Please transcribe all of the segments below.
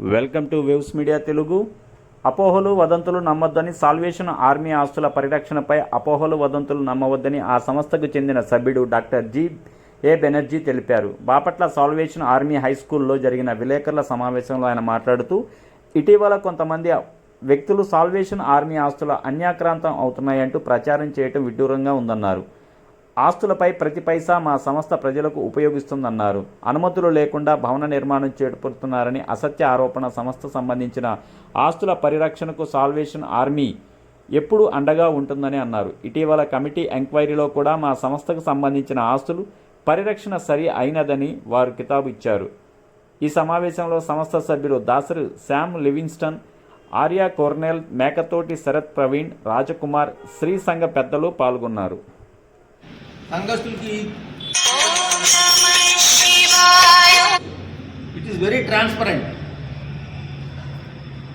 Welcome to waves media Telugu. అపోహలు వదంతులు నమ్మొద్దని salvation army ఆస్తుల పరిరక్షణపై అపోహలు వదంతులు నమ్మవద్దని ఆ సంస్థకు చెందిన సభ్యుడు డాక్టర్ జి. ఏ. బెనర్జీ తెలిపారు. బాపట్ల సాల్వేషన్ ఆర్మీ హై స్కూల్లో జరిగిన విలేకరుల సమావేశంలో ఆయన మాట్లాడుతూ ఇటీవల కొంతమంది వ్యక్తులు సాల్వేషన్ ఆర్మీ ఆస్తుల అన్యాక్రాంతం అవుతున్నాయంటూ ప్రచారం చేయటం విడ్డూరంగా ఉందన్నారు. ఆస్తులపై ప్రతి పైసా మా సంస్థ ప్రజలకు ఉపయోగిస్తుందన్నారు. అనుమతులు లేకుండా భవన నిర్మాణం చేపడుతున్నారని అసత్య ఆరోపణ సంస్థ సంబంధించిన ఆస్తుల పరిరక్షణకు సాల్వేషన్ ఆర్మీ ఎప్పుడు అండగా ఉంటుందని అన్నారు. ఇటీవల కమిటీ ఎంక్వైరీలో కూడా మా సంస్థకు సంబంధించిన ఆస్తులు పరిరక్షణ సరి అయినదని వారు కితాబు ఇచ్చారు. ఈ సమావేశంలో సంస్థ సభ్యులు Dasari Sam Livingstone Arya Cornel Mekathoti Sarath Praveen Rajkumar Shri సంఘ పెద్దలు పాల్గొన్నారు. సంఘస్థులకి ఇట్ ఈస్ వెరీ ట్రాన్స్పరెంట్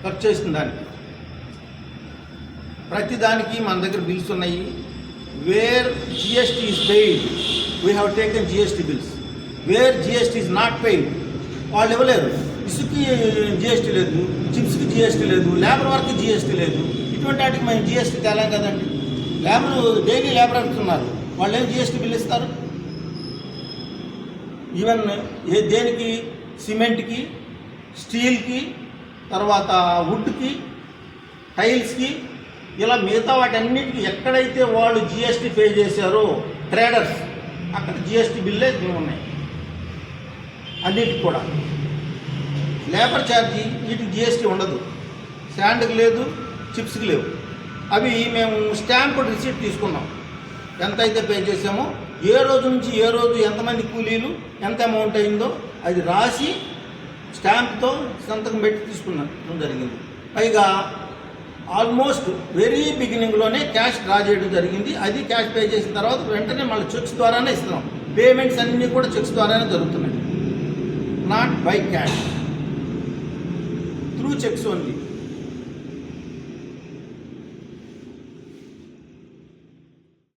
ఖర్చు చేసిన దానికి. ప్రతిదానికి మన దగ్గర బిల్స్ ఉన్నాయి. Where GST is paid we have taken GST bills where GST is not paid వాళ్ళు ఇవ్వలేరు ఇసుకి జిఎస్టీ లేదు చిప్స్కి జిఎస్టీ లేదు లేబర్ వర్క్ జిఎస్టీ లేదు. ఇటువంటి వాటికి మేము జిఎస్టీ తేలాం కదండి. లేబర్ డైలీ లేబర్ అంటున్నారు. వాళ్ళు ఏం జిఎస్టీ బిల్ ఇస్తారు? ఈవెన్ ఏ దేనికి? సిమెంట్కి స్టీల్కి తర్వాత వుడ్కి టైల్స్కి ఇలా మిగతా వాటన్నిటికీ ఎక్కడైతే వాళ్ళు జిఎస్టీ పే చేశారో ట్రేడర్స్ అక్కడ జిఎస్టీ బిల్లే ఉన్నాయి. అన్నిటికి కూడా. లేబర్ ఛార్జీ వీటికి జిఎస్టీ ఉండదు. శాండ్కి లేదు చిప్స్కి లేవు. అవి మేము స్టాంప్ రిసీట్ తీసుకున్నాం. ఎంత అయితే పే చేసామో ఏ రోజు నుంచి ఏ రోజు ఎంతమంది కూలీలు ఎంత అమౌంట్ అయిందో అది రాసి స్టాంప్తో సంతకం పెట్టి తీసుకున్నాం జరిగింది. పైగా ఆల్మోస్ట్ వెరీ బిగినింగ్లోనే క్యాష్ డ్రా చేయడం జరిగింది. అది క్యాష్ పే చేసిన తర్వాత వెంటనే మళ్ళీ చెక్స్ ద్వారానే ఇస్తున్నాం. పేమెంట్స్ అన్నీ కూడా చెక్స్ ద్వారానే జరుగుతున్నాయి. Not by cash. Through cheques only.